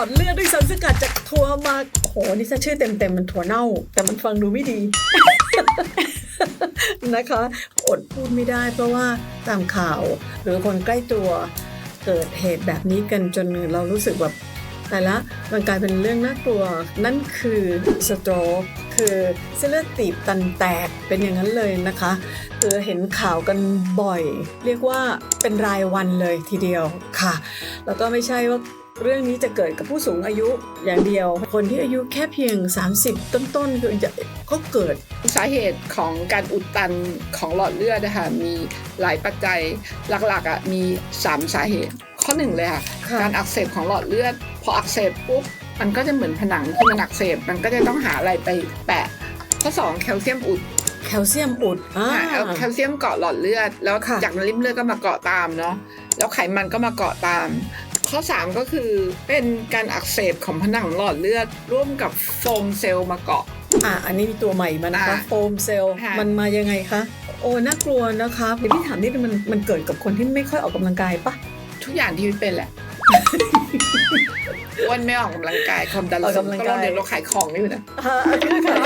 อดเลือดด้วยสารสกัดจากถั่วมาโหนี่ถ้าชื่อเต็มๆมันถั่วเน่า แต่มันฟังดูไม่ดี นะคะอดพูดไม่ได้เพราะว่าตามข่าว หรือคนใกล้ตัวเกิดเหตุแบบนี้กันจนเรารู้สึกแบบ แต่ละมันกลายเป็นเรื่องน่ากลัว นั่นคือสโตรกคือเส้นเลือดตีบตันแตกเป็นอย่างนั้นเลยนะคะคือเห็นข่าวกันบ่อย เรียกว่าเป็นรายวันเลยทีเดียวค่ะ แล้วก็ไม่ใช่ว่าเรื่องนี้จะเกิดกับผู้สูงอายุอย่างเดียว คนที่อายุแค่เพียง 30 ต้นๆคือจะก็เกิดสาเหตุของการอุดตันของหลอดเลือดนะคะมีหลายปัจจัยหลักๆอะมี 3 สาเหตุ ข้อหนึ่งเลยค่ะค่ะ การอักเสบของหลอดเลือด พออักเสบปุ๊บมันก็จะเหมือนผนังที่มันอักเสบมันก็จะต้องหาอะไรไปแปะ ข้อ2แคลเซียมอุดแคลเซียมอุดอ่า ค่ะเอาแคลเซียมเกาะหลอดเลือด แล้วค่ะ จากนั้นริ่มเลือดก็มาเกาะตามเนาะแล้วไขมันก็มาเกาะตาม ข้อ3ก็คือเป็นการอักเสบของผนังหลอดเลือด ร่วมกับโฟมเซลล์มาเกาะ อะอันนี้มีตัวใหม่มานะคะอ่าโฟมเซลล์ค่ะ มันมายังไงคะ โอ้น่ากลัวนะคะเดี๋ยวพี่ถามนิดนึงมันมันเกิดกับคนที่ไม่ค่อยออกกำลังกายปะ ทุกอย่างที่พี่เป็นแหละอ้วนไม่ออกกำลังกายความดันออกสูงกำลังก็กายเราเดี๋ยวเราขายของนี่อยู่นะอ่าคือค่ะ